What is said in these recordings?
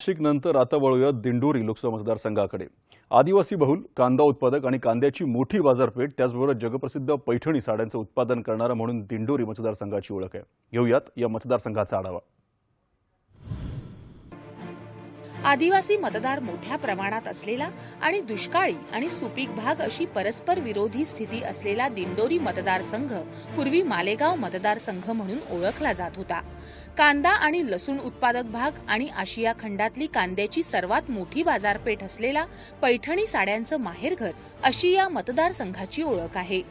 नाशिक नंतर आता वळूया दिंडोरी लोकसभा मतदारसंघाकडे. आदिवासी बहुल कांदा उत्पादक आणि कांद्याची मोठी बाजारपेठ त्याचबरोबर जगप्रसिद्ध पैठणी साड्यांचं उत्पादन करणारा म्हणून दिंडोरी मतदारसंघाची ओळख आहे. घेऊयात या मतदारसंघाचा आढावा. आदिवासी मतदार मोठ्या प्रमाणात असलेला आणि दुष्काळी आणि सुपीक भाग अशी परस्पर विरोधी स्थिती असलेला दिंडोरी मतदारसंघ पूर्वी मालेगाव मतदारसंघ म्हणून ओळखला जात होता. कांदा आणि लसूण उत्पादक भाग आणि आशिया खंडातली कांद्याची सर्वात मोठी बाजारपेठ असलेला पैठणी साड्यांचं माहेरघर अशी या मतदारसंघाची ओळख आहे.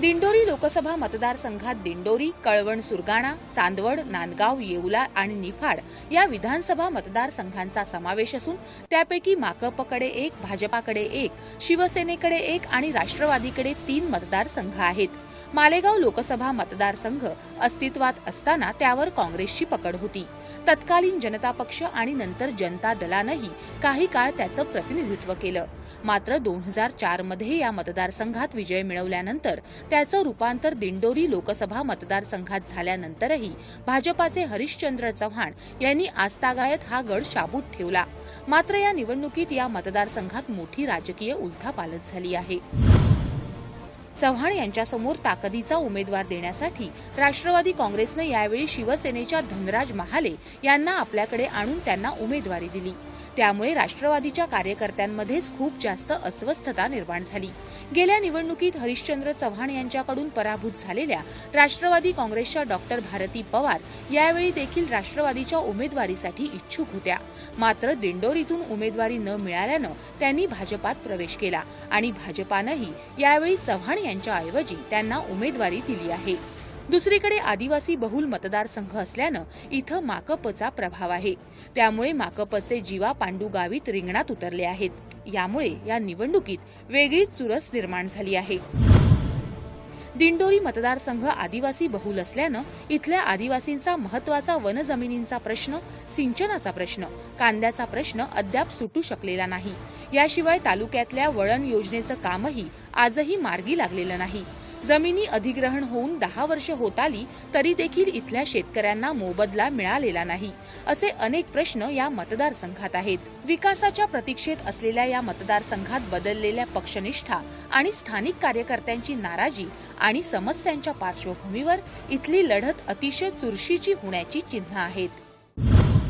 दिंडोरी लोकसभा मतदारसंघात दिंडोरी कळवण सुरगाणा चांदवड नांदगाव येवला आणि निफाड या विधानसभा मतदारसंघांचा समावेश असून त्यापैकी माकपकडे एक भाजपाकडे एक शिवसेनेकडे एक आणि राष्ट्रवादीकडे तीन मतदारसंघ आहेत. मालेगाव लोकसभा मतदारसंघ अस्तित्वात असताना त्यावर काँग्रेसची पकड होती. तत्कालीन जनता पक्ष आणि नंतर जनता दलानंही काही काळ त्याचं प्रतिनिधित्व केलं. मात्र दोन हजार चारमध्ये या मतदारसंघात विजय मिळवल्यानंतर त्याचं रूपांतर दिंडोरी लोकसभा मतदारसंघात झाल्यानंतरही भाजपाचे हरिश्चंद्र चव्हाण यांनी आस्थागायत हा गड शाबूत ठेवला. मात्र या निवडणुकीत या मतदारसंघात मोठी राजकीय उलथापालथ झाली आहे. चव्हाण यांच्यासमोर ताकदीचा उमेदवार देण्यासाठी राष्ट्रवादी काँग्रेसनं यावेळी शिवसेनेच्या धनराज महाले यांना आपल्याकडे आणून त्यांना उमेदवारी दिली. त्यामुळे राष्ट्रवादीच्या कार्यकर्त्यांमध्येच खूप जास्त अस्वस्थता निर्माण झाली. गेल्या निवडणुकीत हरिश्चंद्र चव्हाण यांच्याकडून पराभूत झालेल्या राष्ट्रवादी काँग्रेसच्या डॉक्टर भारती पवार यावेळी देखील राष्ट्रवादीच्या उमेदवारीसाठी इच्छुक होत्या. मात्र दिंडोरीतून उमेदवारी न मिळाल्यानं त्यांनी भाजपात प्रवेश केला आणि भाजपानंही यावेळी चव्हाण यांच्याऐवजी त्यांना उमेदवारी दिली आहे. दुसरीकडे आदिवासी बहुल मतदारसंघ असल्यानं इथं माकपचा प्रभाव आहे. त्यामुळे माकपचे जीवा पांडू गावित रिंगणात उतरले आहेत. यामुळे या निवडणुकीत वेगळीच चुरस निर्माण झाली आहे. दिंडोरी मतदारसंघ आदिवासी बहुल असल्यानं इथल्या आदिवासींचा महत्त्वाचा वनजमिनींचा प्रश्न सिंचनाचा प्रश्न कांद्याचा प्रश्न अद्याप सुटू शकलेला नाही. याशिवाय तालुक्यातल्या वळण योजनेचं कामही आजही मार्गी लागलेलं नाही. जमिनी अधिग्रहण होऊन दहा वर्ष होत आली तरी देखील इथल्या शेतकऱ्यांना मोबदला मिळालेला नाही असे अनेक प्रश्न या मतदारसंघात आहेत. विकासाच्या प्रतीक्षेत असलेल्या या मतदारसंघात बदललेल्या पक्षनिष्ठा आणि स्थानिक कार्यकर्त्यांची नाराजी आणि समस्यांच्या पार्श्वभूमीवर इथली लढत अतिशय चुरशीची होण्याची चिन्ह आहेत.